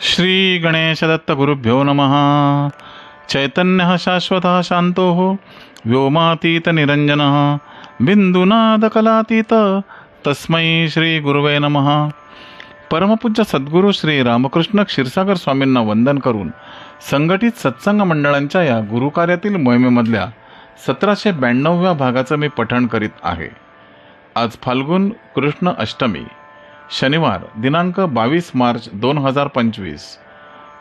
श्री गणेशदत्त गुरुभ्यो नमः। चैतन्यः शाश्वतः शान्तोः व्योमातीतनिरञ्जनः बिन्दुनादकलातीत तस्मै श्रीगुरुवे नमः। परमपूज्य सद्गुरू श्री रामकृष्ण क्षीरसागर स्वामींना वंदन करून संघटित सत्संग मंडळांच्या या गुरुकार्यातील मोहिमेमधल्या सतराशे ब्याण्णवव्या भागाचं मी पठण करीत आहे. आज फाल्गुन कृष्ण अष्टमी. शनिवार दिनांक बावीस मार्च दोन हजार पंचवीस.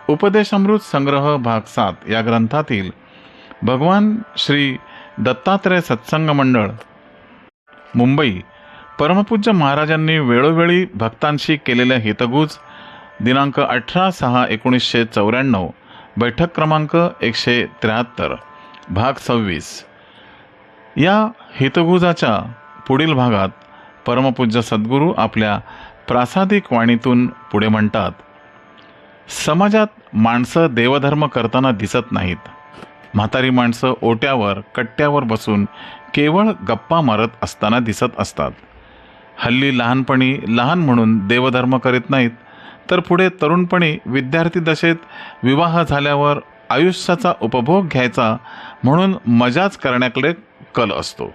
उपदेशामृत संग्रह भाग सात या ग्रंथातील भगवान श्री दत्तात्रय सत्संग मंडळ मुंबई परमपूज्य महाराजांनी वेळोवेळी भक्तांशी केलेल्या हितगुज दिनांक अठरा सहा एकोणीसशे चौऱ्याण्णव बैठक क्रमांक एकशे त्र्याहत्तर भाग सव्वीस. या हितगुजाच्या पुढील भागात परमपूज्य सद्गुरू आपल्या प्रासादिक वाणीतून पुढे म्हणतात समाजात माणसं देवधर्म करताना दिसत नाहीत. म्हातारी माणसं ओट्यावर कट्ट्यावर बसून केवळ गप्पा मारत असताना दिसत असतात. हल्ली लहानपणी लहान म्हणून देवधर्म करीत नाहीत तर पुढे तरुणपणी विद्यार्थी दशेत विवाह झाल्यावर आयुष्याचा उपभोग घ्यायचा म्हणून मजाच करण्याकडे कल असतो.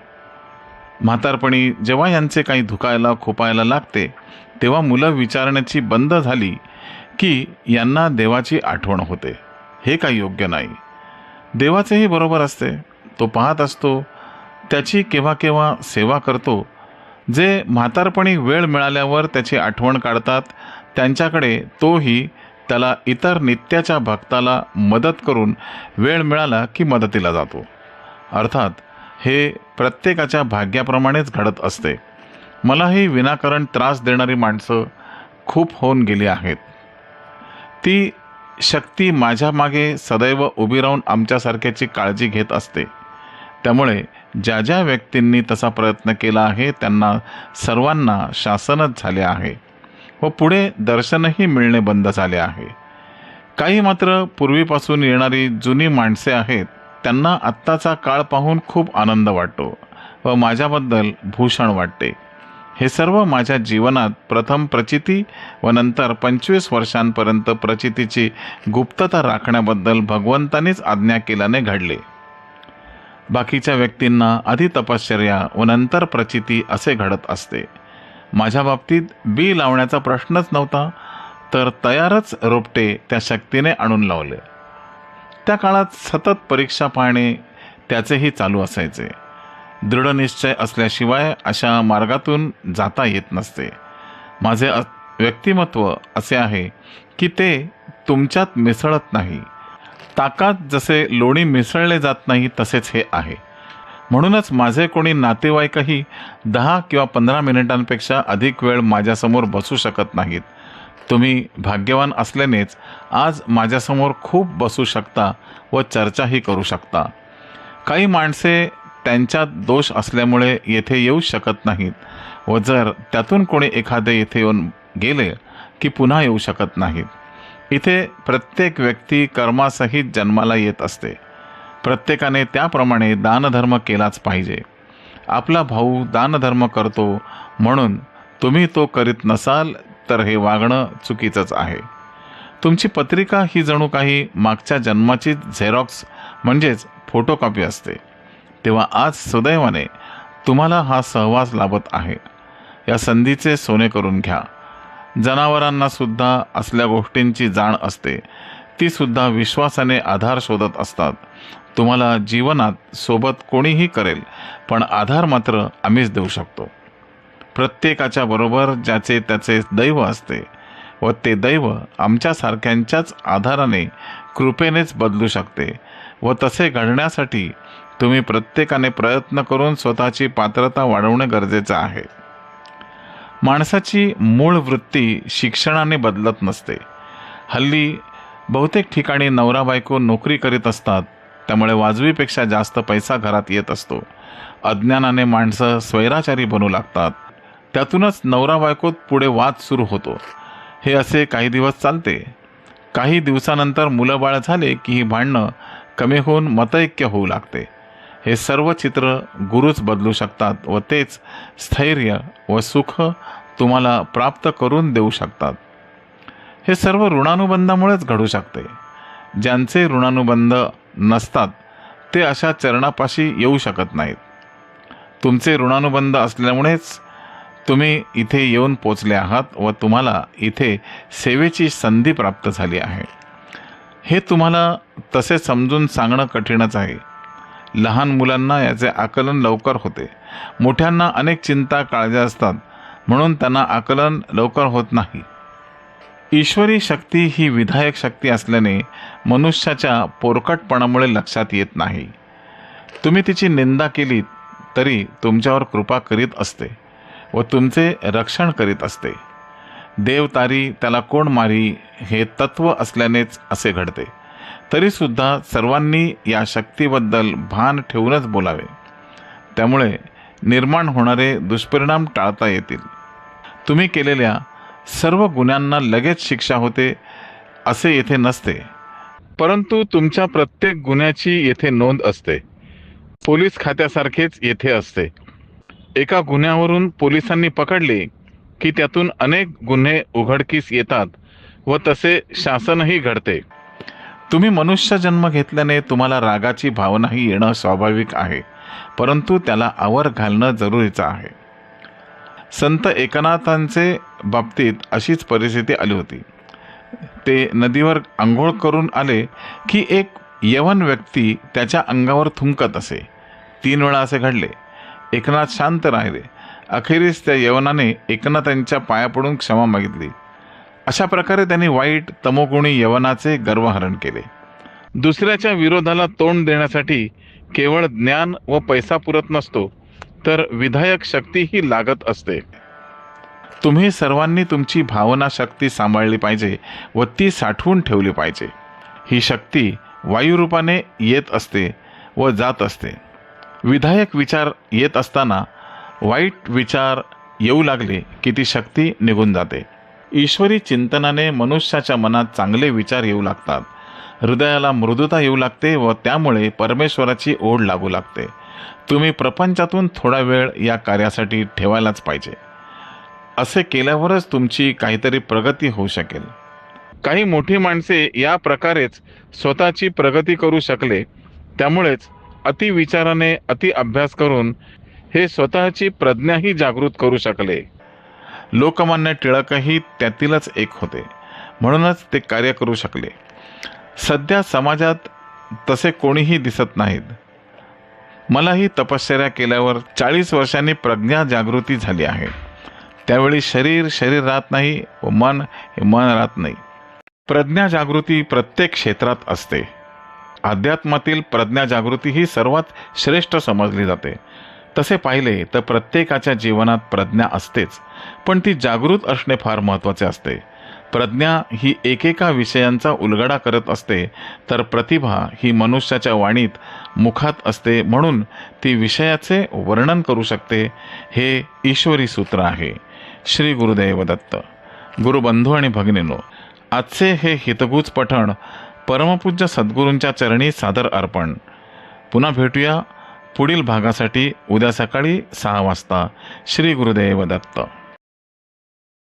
म्हातारपणी जेव्हा यांचे काही धुकायला खोपायला लागते तेव्हा मुलं विचारण्याची बंद झाली की यांना देवाची आठवण होते. हे काही योग्य नाही. देवाचेही बरोबर असते. तो पाहत असतो. त्याची केव्हा केव्हा सेवा करतो. जे म्हातारपणी वेळ मिळाल्यावर त्याची आठवण काढतात त्यांच्याकडे तोही त्याला इतर नित्याच्या भक्ताला मदत करून वेळ मिळाला की मदतीला जातो. अर्थात हे प्रत्येकाच्या भाग्याप्रमाणेच घडत असते. मलाही विनाकारण त्रास देणारी माणसं खूप होऊन गेली आहेत. ती शक्ती माझ्या मागे सदैव उभी राहून आमच्यासारख्याची काळजी घेत असते. त्यामुळे ज्या ज्या व्यक्तींनी तसा प्रयत्न केला आहे त्यांना सर्वांना शासनच झाले आहे व पुढे दर्शनही मिळणे बंद झाले आहे. काही मात्र पूर्वीपासून येणारी जुनी माणसे आहेत त्यांना आत्ताचा काळ पाहून खूप आनंद वाटतो व माझ्याबद्दल भूषण वाटते. हे सर्व माझ्या जीवनात प्रथम प्रचिती व नंतर पंचवीस वर्षांपर्यंत प्रचितीची गुप्तता राखण्याबद्दल भगवंतानीच आज्ञा केल्याने घडले. बाकीच्या व्यक्तींना आधी तपश्चर्या व नंतर प्रचिती असे घडत असते. माझ्या बाबतीत बी लावण्याचा प्रश्नच नव्हता तर तयारच रोपटे त्या शक्तीने आणून लावले. त्या काळात सतत परीक्षा पाहणे त्याचेही चालू असायचे. दृढनिश्चय असल्याशिवाय अशा मार्गातून जाता येत नसते. माझे अ- व्यक्तिमत्व असे आहे की ते तुमच्यात मिसळत नाही. ताकात जसे लोणी मिसळले जात नाही तसेच हे आहे. म्हणूनच माझे कोणी नातेवाईकही दहा किंवा पंधरा मिनिटांपेक्षा अधिक वेळ माझ्यासमोर बसू शकत नाहीत. तुम्ही भाग्यवान असल्यानेच आज माझ्यासमोर खूप बसू शकता व चर्चाही करू शकता. काही माणसे त्यांच्यात दोष असल्यामुळे येथे येऊ शकत नाहीत. व जर त्यातून कोणी एखादे येथे येऊन गेले की पुन्हा येऊ शकत नाहीत. इथे प्रत्येक व्यक्ती कर्मासहित जन्माला येत असते. प्रत्येकाने त्याप्रमाणे दानधर्म केलाच पाहिजे. आपला भाऊ दानधर्म करतो म्हणून तुम्ही तो करीत नसाल तर हे वागणं चुकीचंच आहे. तुमची पत्रिका ही जणू काही मागच्या जन्माचीच झेरॉक्स म्हणजेच फोटोकॉपी असते. तेव्हा आज सुदैवाने तुम्हाला हा सहवास लाभत आहे. या संधीचे सोने करून घ्या. जनावरांना सुद्धा असल्या गोष्टींची जाण असते. ती सुद्धा विश्वासाने आधार शोधत असतात. तुम्हाला जीवनात सोबत कोणीही करेल पण आधार मात्र आम्हीच देऊ शकतो. प्रत्येकाच्या बरोबर ज्याचे त्याचे दैव असते व ते दैव आमच्यासारख्यांच्याच आधाराने कृपेनेच बदलू शकते व तसे घडण्यासाठी तुम्ही प्रत्येकाने प्रयत्न करून स्वतःची पात्रता वाढवणे गरजेचं आहे. माणसाची मूळ वृत्ती शिक्षणाने बदलत नसते. हल्ली बहुतेक ठिकाणी नवरा बायको नोकरी करीत असतात त्यामुळे वाजवीपेक्षा जास्त पैसा घरात येत असतो. अज्ञानाने माणसं स्वैराचारी बनू लागतात. त्यातूनच नवरा बायकोत पुढे वाद सुरू होतो. हे असे काही दिवस चालते. काही दिवसानंतर मुलं बाळ झाले की ही भांडणं कमी होऊन मतैक्य होऊ लागते. हे सर्व चित्र गुरुच बदलू शकतात व तेच स्थैर्य व सुख तुम्हाला प्राप्त करून देऊ शकतात. हे सर्व ऋणानुबंधामुळेच घडू शकते. ज्यांचे ऋणानुबंध नसतात ते अशा चरणापाशी येऊ शकत नाहीत. तुमचे ऋणानुबंध असल्यामुळेच तुम्ही इथे येऊन पोचले आहात व तुम्हाला इथे सेवेची संधी प्राप्त झाली आहे. हे तुम्हाला तसे समजून सांगणं कठीणच आहे. लहान मुलांना याचे आकलन लवकर होते. मोठ्यांना अनेक चिंता काळज्या असतात म्हणून त्यांना आकलन लवकर होत नाही. ईश्वरी शक्ती ही विधायक शक्ती असल्याने मनुष्याच्या पोरकटपणामुळे लक्षात येत नाही. तुम्ही तिची निंदा केली तरी तुमच्यावर कृपा करीत असते व तुमचे रक्षण करीत असते. देव तारी त्याला कोण मारी हे तत्व असल्यानेच असे घडते. तरीसुद्धा सर्वांनी या शक्तीबद्दल भान ठेवूनच बोलावे. त्यामुळे निर्माण होणारे दुष्परिणाम टाळता येतील. तुम्ही केलेल्या सर्व गुन्ह्यांना लगेच शिक्षा होते असे येथे नसते. परंतु तुमच्या प्रत्येक गुन्ह्याची येथे नोंद असते. पोलीस खात्यासारखेच येथे असते. एका गुन्ह्यावरून पोलिसांनी पकडले की त्यातून अनेक गुन्हे उघडकीस येतात व तसे शासनही घडते. तुम्ही मनुष्य जन्म घेतल्याने तुम्हाला रागाची भावनाही येणं स्वाभाविक आहे परंतु त्याला आवर घालणं जरुरीचं आहे. संत एकनाथांचे बाबतीत अशीच परिस्थिती आली होती. ते नदीवर आंघोळ करून आले की एक यवन व्यक्ती त्याच्या अंगावर थुंकत असे. तीन वेळा असे घडले. एकनाथ शांत राहिले. अखेरीस त्या यवनाने एकनाथांच्या पाया पडून क्षमा मागितली. अशा प्रकारे त्यांनी वाईट तमोगुणी यवनाचे गर्वहरण केले. दुसऱ्याच्या विरोधाला तोंड देण्यासाठी केवळ ज्ञान व पैसा पुरत नसतो तर विधायक शक्तीही लागत असते. तुम्ही सर्वांनी तुमची भावना शक्ती सांभाळली पाहिजे व ती साठवून ठेवली पाहिजे. ही शक्ती वायुरूपाने येत असते व जात असते. विधायक विचार येत असताना वाईट विचार येऊ लागले की ती शक्ती निघून जाते. ईश्वरी चिंतनाने मनुष्याच्या मनात चांगले विचार येऊ लागतात. हृदयाला मृदुता येऊ लागते व त्यामुळे परमेश्वराची ओढ लागू लागते. तुम्ही प्रपंचातून थोडा वेळ या कार्यासाठी ठेवायलाच पाहिजे. असे केल्यावरच तुमची काहीतरी प्रगती होऊ शकेल. काही मोठी माणसे या प्रकारेच स्वतःची प्रगती करू शकले. त्यामुळेच अतिविचाराने अति अभ्यास करून हे स्वतःची प्रज्ञाही जागृत करू शकले. लोकमान्य टिळकही त्यातीलच एक होते. म्हणूनच ते कार्य करू शकले. सध्या समाजात तसे कोणीही दिसत नाहीत. मलाही तपश्चर्या केल्यावर चाळीस वर्षांनी प्रज्ञा जागृती झाली आहे. त्यावेळी शरीर शरीर राहत नाही व मन हे मन राहत नाही. प्रज्ञा जागृती प्रत्येक क्षेत्रात असते. अध्यात्मातील प्रज्ञा जागृती ही सर्वात श्रेष्ठ समजली जाते. तसे पाहिले तर प्रत्येकाच्या जीवनात प्रज्ञा असतेच पण ती जागृत असणे फार महत्त्वाचे असते. प्रज्ञा ही एकेका विषयांचा उलगडा करत असते तर प्रतिभा ही मनुष्याच्या वाणीत मुखात असते म्हणून ती विषयाचे वर्णन करू शकते हे ईश्वरी सूत्र आहे. श्री गुरुदेव दत्त गुरुबंधू आणि भगिनीनो आजचे हे हितगुज पठण परमपूज्य सद्गुरूंच्या चरणी सादर अर्पण. पुन्हा भेटूया पुढील भागासाठी उद्या सकाळी सहा वाजता श्री गुरुदेव दत्त.